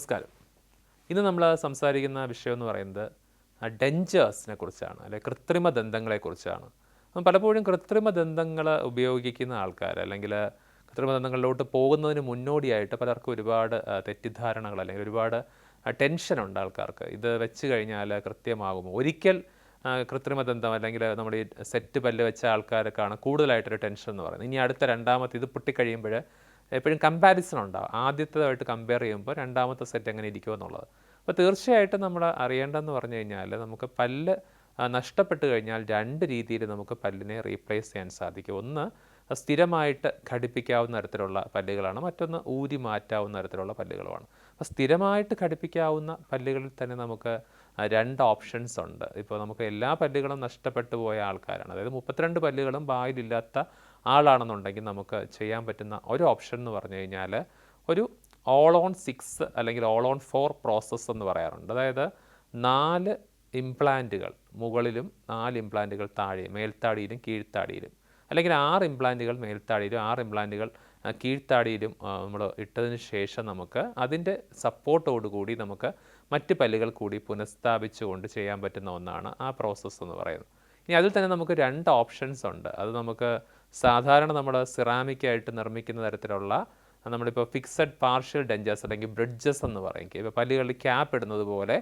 നമസ്കാരം. ഇന്ന് നമ്മൾ സംസാരിക്കുന്ന വിഷയം എന്ന് പറയുന്നത് ഡെഞ്ചേഴ്സിനെ കുറിച്ചാണ് അല്ലെ കൃത്രിമ ദന്തങ്ങളെക്കുറിച്ചാണ് പലപ്പോഴും കൃത്രിമ ദന്തങ്ങൾ ഉപയോഗിക്കുന്ന ആൾക്കാർ അല്ലെങ്കിൽ കൃത്രിമ ദന്തങ്ങളിലോട്ട് പോകുന്നതിന് മുന്നോടിയായിട്ട് പലർക്കും ഒരുപാട് തെറ്റിദ്ധാരണകൾ അല്ലെങ്കിൽ ഒരുപാട് ടെൻഷനുണ്ട് ആൾക്കാർക്ക്. ഇത് വെച്ച് കഴിഞ്ഞാൽ കൃത്യമാകുമോ? ഒരിക്കൽ കൃത്രിമ ദന്തം അല്ലെങ്കിൽ നമ്മൾ ഈ സെറ്റ് പല്ല് വെച്ച ആൾക്കാർക്കാണ് കൂടുതലായിട്ടൊരു ടെൻഷൻ എന്ന് പറയുന്നത്. ഇനി അടുത്ത രണ്ടാമത്തെ ഇത് പൊട്ടിക്കഴിയുമ്പോൾ എപ്പോഴും കമ്പാരിസൺ ഉണ്ടാവും. ആദ്യത്തേതായിട്ട് കമ്പയർ ചെയ്യുമ്പോൾ രണ്ടാമത്തെ സെറ്റ് എങ്ങനെ ഇരിക്കുമോ എന്നുള്ളത്. അപ്പോൾ തീർച്ചയായിട്ടും നമ്മൾ അറിയേണ്ടതെന്ന് പറഞ്ഞു കഴിഞ്ഞാൽ നമുക്ക് പല്ല് നഷ്ടപ്പെട്ട് കഴിഞ്ഞാൽ രണ്ട് രീതിയിൽ നമുക്ക് പല്ലിനെ റീപ്ലേസ് ചെയ്യാൻ സാധിക്കും. ഒന്ന് സ്ഥിരമായിട്ട് ഘടിപ്പിക്കാവുന്ന തരത്തിലുള്ള പല്ലുകളാണ്. മറ്റൊന്ന് ഊരി മാറ്റാവുന്ന തരത്തിലുള്ള പല്ലുകളുമാണ്. അപ്പോൾ സ്ഥിരമായിട്ട് ഘടിപ്പിക്കാവുന്ന പല്ലുകളിൽ തന്നെ നമുക്ക് രണ്ട് ഓപ്ഷൻസ് ഉണ്ട്. ഇപ്പോൾ നമുക്ക് എല്ലാ പല്ലുകളും നഷ്ടപ്പെട്ടു പോയ ആൾക്കാരാണ്. അതായത് മുപ്പത്തിരണ്ട് പല്ലുകളും വായിലില്ലാത്ത ആളാണെന്നുണ്ടെങ്കിൽ നമുക്ക് ചെയ്യാൻ പറ്റുന്ന ഒരു ഓപ്ഷൻ എന്ന് പറഞ്ഞു കഴിഞ്ഞാൽ ഒരു ഓൾ ഓൺ സിക്സ് അല്ലെങ്കിൽ ഓൾ ഓൺ ഫോർ പ്രോസസ്സ് എന്ന് പറയാറുണ്ട്. അതായത് നാല് ഇംപ്ലാന്റുകൾ മുകളിലും നാല് ഇംപ്ലാന്റുകൾ താഴെ മേൽത്താടിയിലും കീഴ്ത്താടിയിലും. അല്ലെങ്കിൽ ആറ് ഇംപ്ലാന്റുകൾ മേൽത്താടിയിലും ആറ് ഇംപ്ലാന്റുകൾ ആ, കീഴ്ത്താടിയിലും നമ്മൾ ഇട്ടതിന് ശേഷം നമുക്ക് അതിന്റെ സപ്പോർട്ടോടുകൂടി നമുക്ക് മറ്റ് പല്ലുകൾ കൂടി പുനഃസ്ഥാപിച്ചുകൊണ്ട് ചെയ്യാൻ പറ്റുന്ന ഒന്നാണ് ആ പ്രോസസ്സ് എന്ന് പറയുന്നത്. ഇനി അതിൽ തന്നെ നമുക്ക് രണ്ട് ഓപ്ഷൻസ് ഉണ്ട്. അത് നമുക്ക് സാധാരണ നമ്മൾ സിറാമിക്കായിട്ട് നിർമ്മിക്കുന്ന തരത്തിലുള്ള നമ്മളിപ്പോൾ ഫിക്സഡ് പാർഷ്യൽ ഡെഞ്ചേഴ്സ് അല്ലെങ്കിൽ ബ്രിഡ്ജസ് എന്ന് പറയും. ഇപ്പോൾ പല്ലുകളിൽ ക്യാപ്പ് ഇടുന്നത് പോലെ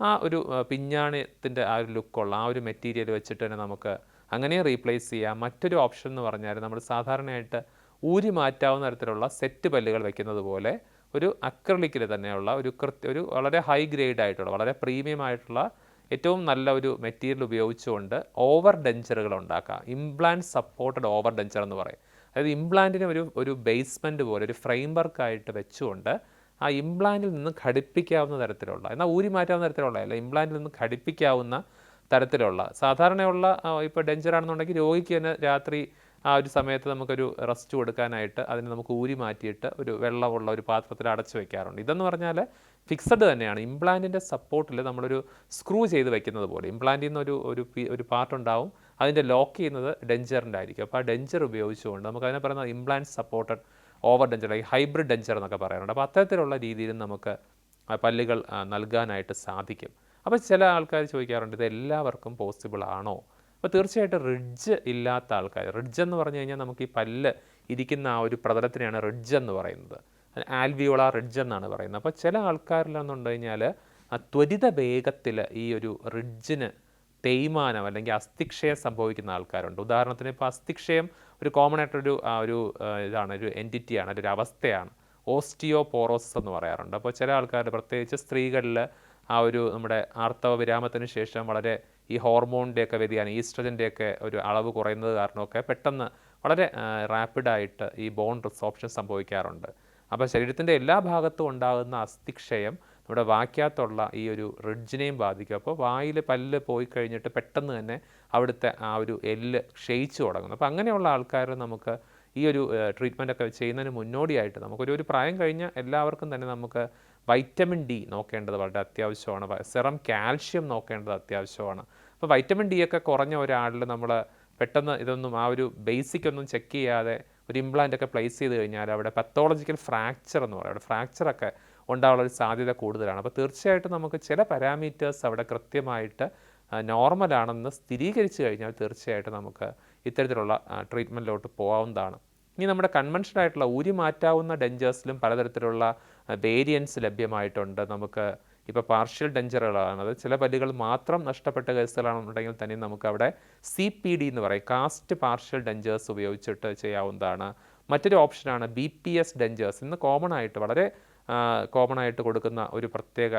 ആ ഒരു പിഞ്ഞാണത്തിന്റെ ആ ഒരു ലുക്കുള്ള ആ ഒരു മെറ്റീരിയൽ വെച്ചിട്ട് തന്നെ നമുക്ക് അങ്ങനെ റീപ്ലേസ് ചെയ്യാം. മറ്റൊരു ഓപ്ഷൻ എന്ന് പറഞ്ഞാൽ നമ്മൾ സാധാരണയായിട്ട് ഊരി മാറ്റാവുന്ന തരത്തിലുള്ള സെറ്റ് പല്ലുകൾ വെക്കുന്നത് പോലെ ഒരു അക്രലിക്കിൽ തന്നെയുള്ള ഒരു കൃത്യ ഒരു വളരെ ഹൈ ഗ്രേഡ് ആയിട്ടുള്ള വളരെ പ്രീമിയം ആയിട്ടുള്ള ഏറ്റവും നല്ല ഒരു മെറ്റീരിയൽ ഉപയോഗിച്ചുകൊണ്ട് ഓവർ ഡെഞ്ചറുകൾ ഉണ്ടാക്കാം. ഇംപ്ലാന്റ് സപ്പോർട്ടഡ് ഓവർ ഡെഞ്ചർ എന്ന് പറയും. അതായത് ഇംപ്ലാന്റിനെ ഒരു ഒരു ബേസ്മെന്റ് പോലെ ഒരു ഫ്രെയിം വർക്കായിട്ട് വെച്ചുകൊണ്ട് ആ ഇംപ്ലാന്റിൽ നിന്ന് ഘടിപ്പിക്കാവുന്ന തരത്തിലുള്ള എന്നാൽ ഊരി മാറ്റാവുന്ന തരത്തിലുള്ള അല്ല ഇംപ്ലാന്റിൽ നിന്ന് ഘടിപ്പിക്കാവുന്ന തരത്തിലുള്ള സാധാരണയുള്ള ഇപ്പോൾ ഡെഞ്ചറാണെന്നുണ്ടെങ്കിൽ രോഗിക്ക് തന്നെ രാത്രി ആ ഒരു സമയത്ത് നമുക്കൊരു റെസ്റ്റ് കൊടുക്കാനായിട്ട് അതിനെ നമുക്ക് ഊരി മാറ്റിയിട്ട് ഒരു വെള്ളമുള്ള ഒരു പാത്രത്തിൽ അടച്ചു വെക്കാറുണ്ട്. ഇതെന്ന് പറഞ്ഞാൽ ഫിക്സഡ് തന്നെയാണ്. ഇംപ്ലാന്റിന്റെ സപ്പോർട്ടിൽ നമ്മളൊരു സ്ക്രൂ ചെയ്ത് വെക്കുന്നത് പോലെ. ഇംപ്ലാന്റിൽ നിന്ന് ഒരു ഒരു ഒരു പാർട്ട് ഉണ്ടാവും. അതിന്റെ ലോക്ക് ചെയ്യുന്നത് ഡെഞ്ചറിന്റെ ആയിരിക്കും അപ്പോൾ ആ ഡെഞ്ചർ ഉപയോഗിച്ചുകൊണ്ട് നമുക്ക് അതിനെ പറയുന്നത് ഇംപ്ലാന്റ് സപ്പോർട്ടഡ് ഓവർ ഡെഞ്ചർ അല്ലെങ്കിൽ ഹൈബ്രിഡ് ഡെഞ്ചർ എന്നൊക്കെ പറയാറുണ്ട് അപ്പോൾ അത്തരത്തിലുള്ള രീതിയിൽ നമുക്ക് പല്ലുകൾ നൽകാനായിട്ട് സാധിക്കും. അപ്പോൾ ചില ആൾക്കാർ ചോദിക്കാറുണ്ട് ഇത് എല്ലാവർക്കും പോസിബിൾ ആണോ? അപ്പോൾ തീർച്ചയായിട്ടും റിഡ്ജ് ഇല്ലാത്ത ആൾക്കാർ റിഡ്ജ് എന്ന് പറഞ്ഞു കഴിഞ്ഞാൽ നമുക്ക് ഈ പല്ല് ഇരിക്കുന്ന ആ ഒരു പ്രതലത്തിനെയാണ് റിഡ്ജ് എന്ന് പറയുന്നത്. ആൽവിയോള റിഡ്ജ് എന്നാണ് പറയുന്നത്. അപ്പോൾ ചില ആൾക്കാരിലെന്നുണ്ട് കഴിഞ്ഞാൽ ആ ത്വരിത വേഗത്തിൽ ഈ ഒരു റിഡ്ജിന് തേയ്മാനം അല്ലെങ്കിൽ അസ്ഥിക്ഷയം സംഭവിക്കുന്ന ആൾക്കാരുണ്ട്. ഉദാഹരണത്തിന് ഇപ്പോൾ അസ്ഥിക്ഷയം ഒരു കോമൺ ആയിട്ടൊരു ഒരു ഇതാണ് ഒരു എന്റിറ്റിയാണ് ഒരു അവസ്ഥയാണ്. ഓസ്റ്റിയോപോറോസിസ് എന്ന് പറയാറുണ്ട്. അപ്പോൾ ചില ആൾക്കാർ പ്രത്യേകിച്ച് സ്ത്രീകളിൽ ആ ഒരു നമ്മുടെ ആർത്തവ വിരാമത്തിന് ശേഷം വളരെ ഈ ഹോർമോണിന്റെയൊക്കെ വ്യതിയാനം ഈസ്ട്രജന്റെയൊക്കെ ഒരു അളവ് കുറയുന്നത് കാരണമൊക്കെ പെട്ടെന്ന് വളരെ റാപ്പിഡായിട്ട് ഈ ബോൺ റിസോപ്ഷൻ സംഭവിക്കാറുണ്ട്. അപ്പോൾ ശരീരത്തിന്റെ എല്ലാ ഭാഗത്തും ഉണ്ടാകുന്ന അസ്ഥിക്ഷയം നമ്മുടെ വാക്യാത്തുള്ള ഈ ഒരു റിഡ്ജിനെയും ബാധിക്കും. അപ്പോൾ വായിൽ പല്ല് പോയി കഴിഞ്ഞിട്ട് പെട്ടെന്ന് തന്നെ അവിടുത്തെ ആ ഒരു എല്ല് ക്ഷയിച്ചു തുടങ്ങുന്നു. അപ്പോൾ അങ്ങനെയുള്ള ആൾക്കാർ നമുക്ക് ഈ ഒരു ട്രീറ്റ്മെന്റ് ഒക്കെ ചെയ്യുന്നതിന് മുന്നോടിയായിട്ട് നമുക്കൊരു ഒരു പ്രായം കഴിഞ്ഞ എല്ലാവർക്കും തന്നെ നമുക്ക് വൈറ്റമിൻ ഡി നോക്കേണ്ടത് വളരെ അത്യാവശ്യമാണ്. സെറം കാൽഷ്യം നോക്കേണ്ടത് അത്യാവശ്യമാണ്. അപ്പോൾ വൈറ്റമിൻ ഡി ഒക്കെ കുറഞ്ഞ ഒരാളിൽ നമ്മൾ പെട്ടെന്ന് ഇതൊന്നും ആ ഒരു ബേസിക് ഒന്നും ചെക്ക് ചെയ്യാതെ ഒരു ഇംപ്ലാന്റ് ഒക്കെ പ്ലേസ് ചെയ്ത് കഴിഞ്ഞാൽ അവിടെ പത്തോളജിക്കൽ ഫ്രാക്ചർ എന്ന് പറയും. അവിടെ ഫ്രാക്ചറൊക്കെ ഉണ്ടാകാനുള്ള സാധ്യത കൂടുതലാണ്. അപ്പോൾ തീർച്ചയായിട്ടും നമുക്ക് ചില പാരാമീറ്റേഴ്സ് അവിടെ കൃത്യമായിട്ട് നോർമലാണെന്ന് സ്ഥിരീകരിച്ചു കഴിഞ്ഞാൽ തീർച്ചയായിട്ടും നമുക്ക് ഇത്തരത്തിലുള്ള ട്രീറ്റ്മെന്റിലോട്ട് പോകാവുന്നതാണ് ഇനി നമ്മുടെ കൺവെൻഷൻ ആയിട്ടുള്ള ഊരി മാറ്റാവുന്ന ഡെഞ്ചേഴ്സിലും പലതരത്തിലുള്ള വേരിയൻസ് ലഭ്യമായിട്ടുണ്ട്. നമുക്ക് ഇപ്പോൾ പാർഷ്യൽ ഡെഞ്ചറുകളാണ് അത് ചില പല്ലുകൾ മാത്രം നഷ്ടപ്പെട്ട കേസുകളാണെന്നുണ്ടെങ്കിൽ തന്നെ നമുക്ക് അവിടെ സി പി ഡി എന്ന് പറയും. കാസ്റ്റ് പാർഷ്യൽ ഡെഞ്ചേഴ്സ് ഉപയോഗിച്ചിട്ട് ചെയ്യാവുന്നതാണ്. മറ്റൊരു ഓപ്ഷനാണ് ബി പി എസ് ഡെഞ്ചേഴ്സ് ഇന്ന് കോമൺ ആയിട്ട് വളരെ കോമൺ ആയിട്ട് കൊടുക്കുന്ന ഒരു പ്രത്യേക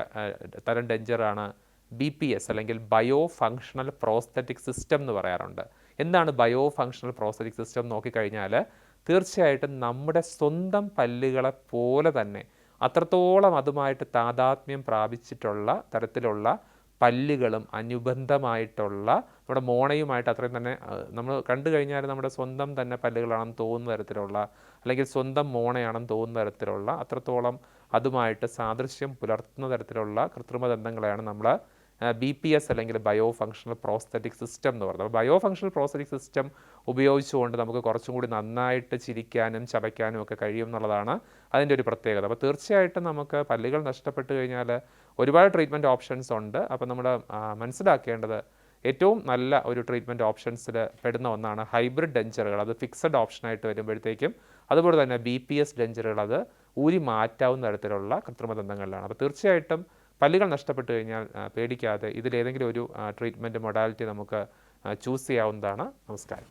തരം ഡെഞ്ചറാണ് ബി പി എസ് അല്ലെങ്കിൽ ബയോ ഫങ്ഷണൽ പ്രോസ്തറ്റിക് സിസ്റ്റം എന്ന് പറയാറുണ്ട്. എന്താണ് ബയോ ഫങ്ഷണൽ പ്രോസ്തറ്റിക് സിസ്റ്റം നോക്കിക്കഴിഞ്ഞാൽ തീർച്ചയായിട്ടും നമ്മുടെ സ്വന്തം പല്ലുകളെ പോലെ തന്നെ അത്രത്തോളം അതുമായിട്ട് താതാത്മ്യം പ്രാപിച്ചിട്ടുള്ള തരത്തിലുള്ള പല്ലുകളും അനുബന്ധമായിട്ടുള്ള നമ്മുടെ മോണയുമായിട്ട് അത്രയും തന്നെ നമ്മൾ കണ്ടു കഴിഞ്ഞാൽ നമ്മുടെ സ്വന്തം തന്നെ പല്ലുകളാണെന്ന് തോന്നുന്ന തരത്തിലുള്ള അല്ലെങ്കിൽ സ്വന്തം മോണയാണെന്ന് തോന്നുന്ന തരത്തിലുള്ള അത്രത്തോളം അതുമായിട്ട് സാദൃശ്യം പുലർത്തുന്ന തരത്തിലുള്ള കൃത്രിമ ദന്തങ്ങളെയാണ് നമ്മൾ ബി പി എസ് അല്ലെങ്കിൽ ബയോ ഫങ്ഷണൽ പ്രോസ്തറ്റിക് സിസ്റ്റം എന്ന് പറയുന്നത് ബയോ ഫങ്ഷണൽ പ്രോസ്തറ്റിക് സിസ്റ്റം ഉപയോഗിച്ചുകൊണ്ട് നമുക്ക് കുറച്ചും കൂടി നന്നായിട്ട് ചിരിക്കാനും ചവയ്ക്കാനും ഒക്കെ കഴിയും എന്നുള്ളതാണ് അതിന്റെ ഒരു പ്രത്യേകത. അപ്പോൾ തീർച്ചയായിട്ടും നമുക്ക് പല്ലുകൾ നഷ്ടപ്പെട്ട് കഴിഞ്ഞാൽ ഒരുപാട് ട്രീറ്റ്മെന്റ് ഓപ്ഷൻസ് ഉണ്ട്. അപ്പോൾ നമ്മൾ മനസ്സിലാക്കേണ്ടത് ഏറ്റവും നല്ല ഒരു ട്രീറ്റ്മെന്റ് ഓപ്ഷൻസിൽ പെടുന്ന ഒന്നാണ് ഹൈബ്രിഡ് ഡെഞ്ചറുകൾ അത് ഫിക്സഡ് ഓപ്ഷനായിട്ട് വരുമ്പോഴത്തേക്കും അതുപോലെ തന്നെ ബി പി എസ് ഡെഞ്ചറുകൾ അത് ഊരി മാറ്റാവുന്ന തരത്തിലുള്ള കൃത്രിമ ദന്തങ്ങളിലാണ്. അപ്പോൾ തീർച്ചയായിട്ടും പല്ലുകൾ നഷ്ടപ്പെട്ടു കഴിഞ്ഞാൽ പേടിക്കാതെ ഇതിലേതെങ്കിലും ഒരു ട്രീറ്റ്മെന്റ് മൊഡാലിറ്റി നമുക്ക് ചൂസ് ചെയ്യാവുന്നതാണ്. നമസ്കാരം.